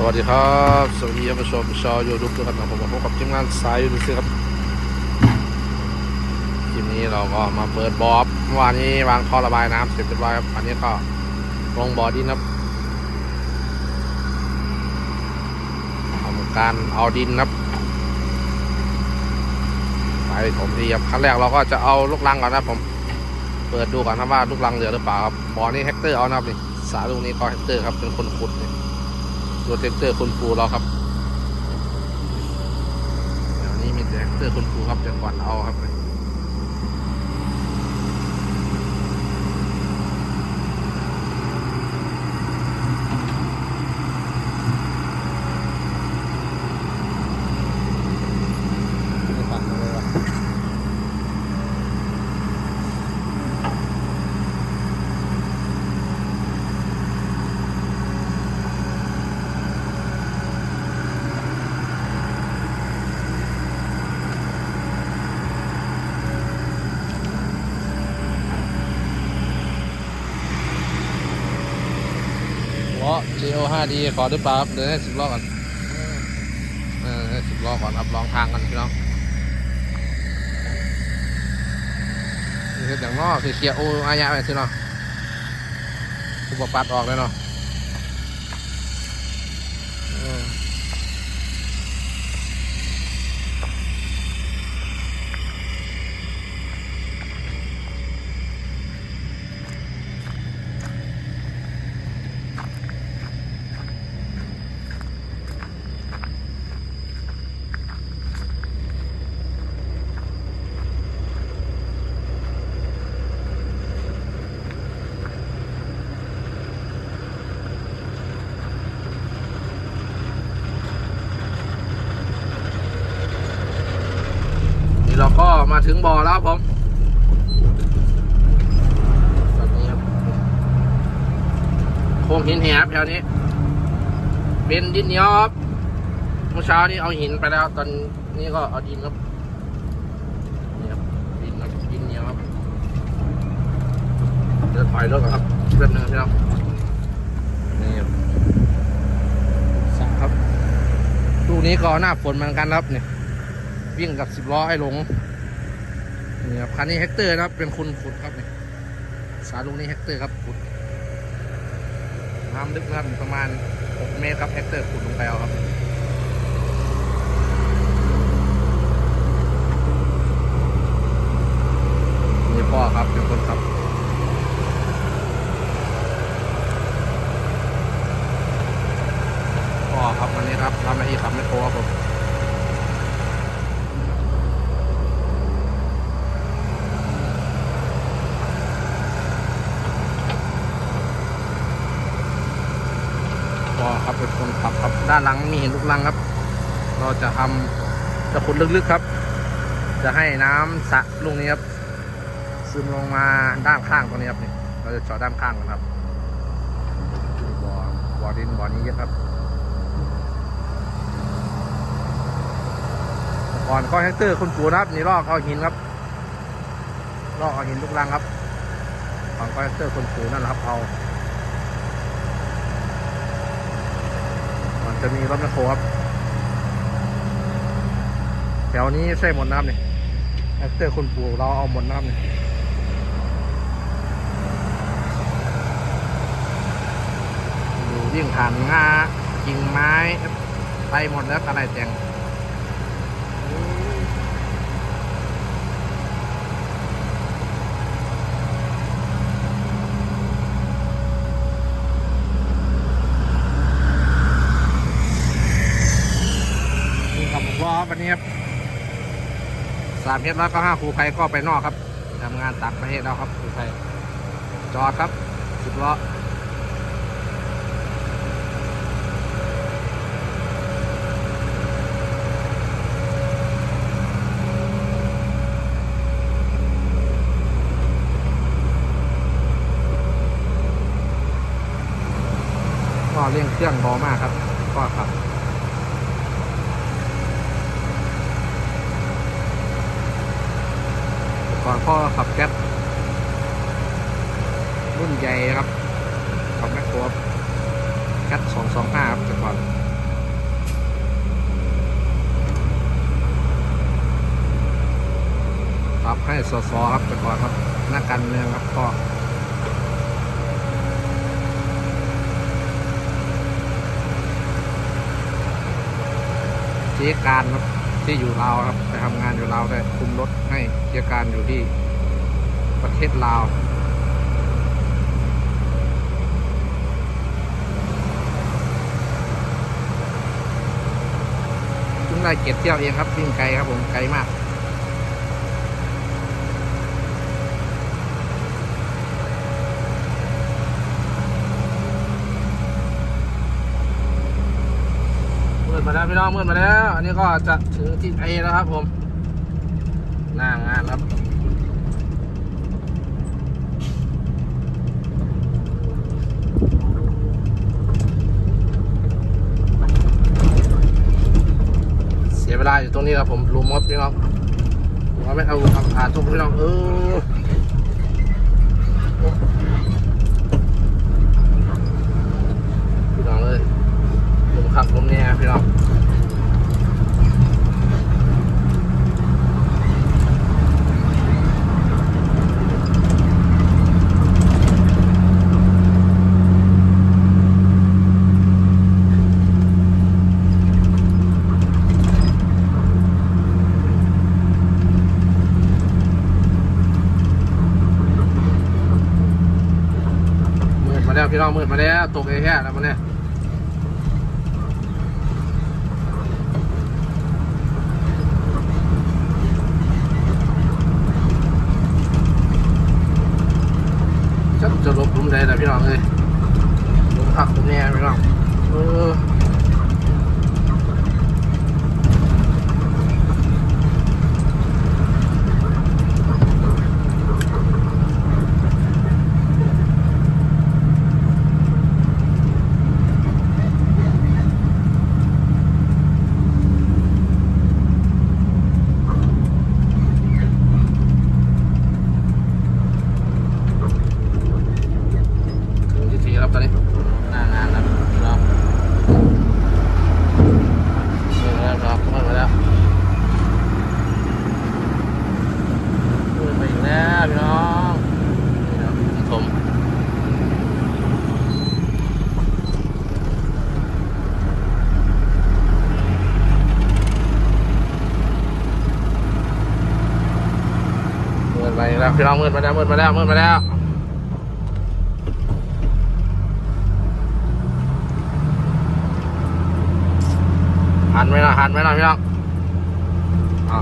สวัสดีครับสวัสดีท่านผู้ชมชาวยูทูบทุกท่านครับผมมาพบกับทีมงานสายยูทูบครับคลิปนี้เราก็มาเปิดบอบเมื่อวานนี้วางท่อระบายน้ำเสร็จเรียบร้อยครับอันนี้ก็ลงบ่อดินครับทำการเอาดินครับไปถมดีครับขั้นแรกเราก็จะเอาลูกรังก่อนนะครับผมเปิดดูก่อนนะว่าลูกรังเหลือหรือเปล่าครับบ่อนี้แฮกเตอร์เอานะครับนี่สาลูกนี้ก็แฮกเตอร์ครับเป็นคนขุดนี่ ตัวเทคเตอร์คุณปูเราครับเดี๋ยวนี้มีแต่เทคเตอร์คุณปูครับจะก่อนเอาครับ ไม่ฟังเลยว่ะ จีโอ GL 5D ขอด้วยปล่าครับเดินให้สิบล้อก่อนเออให้สิบล้อก่อนรับลองทางกันพี่น้องนี่คือย่างนอคือเคลียร์โอ้อายะไปสิเนาะทุบปัดออกเลยเนาะ มาถึงบ่อแล้วผมตอนนี้ครับโค้งหินแหบแถวนี้ เป็นดินเหนียวครับเมื่อเช้านี้เอาหินไปแล้ว ตอนนี้ก็เอาดินครับนี่ครับดินครับดินเหนียวครับเดี๋ยวถอยรถก่อนครับแป๊บนึงพี่น้องนี่ครับสามครับลูกนี้ก็หน้าฝนเหมือนกันครับเนี่ยวิ่งกับสิบล้อไอ้หลง นี่ครับคันนี้แฮกเตอร์นะครับ เป็นคุณขุดครับนี่สาลุงนี้แฮกเตอร์ครับขุดน้ำลึกนะครับประมาณ 6 เมตรครับแฮกเตอร์ขุดลงไปเอาครับนี่พ่อครับเป็นคนขับพ่อครับวันนี้ครับทำหน้าที่ขับไม่โคครับผม ก็ครับเป็นคนขับครับ ด้านหลังมีห็นลูกลังครับ เราจะทำจะขุดลึกๆครับ จะให้น้ำสะลูกนี้ครับ ซึมลงมาด้านข้างตรงนี้ครับนี่เราจะเจาะด้านข้างกันครับบ่อบ่อดินบ่อนี้เยอะครับก่อนก็แฮกเตอร์คุณปูนะครับนี่ลอกเอาหินครับลอกเอาหินลูกลังครับก่อนก็แฮกเตอร์คุณปูนั่นแหละครับเอา มัน จะมีรถแมคโครครับ แถวนี้ใช่หมดน้ำเนี่ยแอคเตอร์คนปลูกเราเอาหมดน้ำเนี่ยดูยิ่งผ่านงากิ่งไม้ไปหมดแล้วอะไรแต่งนี่กับผมรอครับวันนี้ครับ สามเฮ็ดแล้วก็ห้าครูไทยก็ไปนอกครับทำงานต่างประเทศแล้วครับครูไทยจอดครับสิบล้อก็เร่งเครื่องเบามากครับ ก็ครับ ก่อนพ่อขับแก๊ปรุ่นใหญ่ครับขับแม็กโครแก๊ปสองสองห้าครับแต่ก่อนขับให้สอสอครับแต่ก่อนครับหน้ากันเรื่องครับพ่อเจ๊การครับที่อยู่เราครับ ทำงานอยู่ลาวได้คุมรถให้เจ๊การอยู่ที่ประเทศลาวเพิ่งได้เก็บเที่ยวเองครับวิ่งไกลครับผมไกลมาก มืดมาแล้ว พี่น้องมืดมาแล้ว อันนี้ก็จะถึงที่ไอแล้วครับ ผมหน้างานครับเสียเวลาอยู่ตรงนี้ครับผมลุมครับพี่น้องว่าไม่เอาเอาผ่านทุกพี่น้องเออพี่น้องเลยลุมขับลุมเนี่ยพี่น้อง มืดมา แล้วพี่น้องมืดมาแล้วตกไอ้แค่แล้วมันเนี่ยจะจะลบลุมใดแต่พี่น้องเลยลุมผักลุมเนี่ยพี่น้องเออถึงที่สี่ครับตอนนี้หน้างานแล้วพี่น้องมืดมาแล้วครับมืดมาแล้วมืดไปอีกแล้วพี่น้องนี่ครับผม มืดไปแล้ว พี่น้องมืดมาแล้วมืดมาแล้วมืดมาแล้วหันไหมล่ะหันไหมล่ะพี่น้องอ่า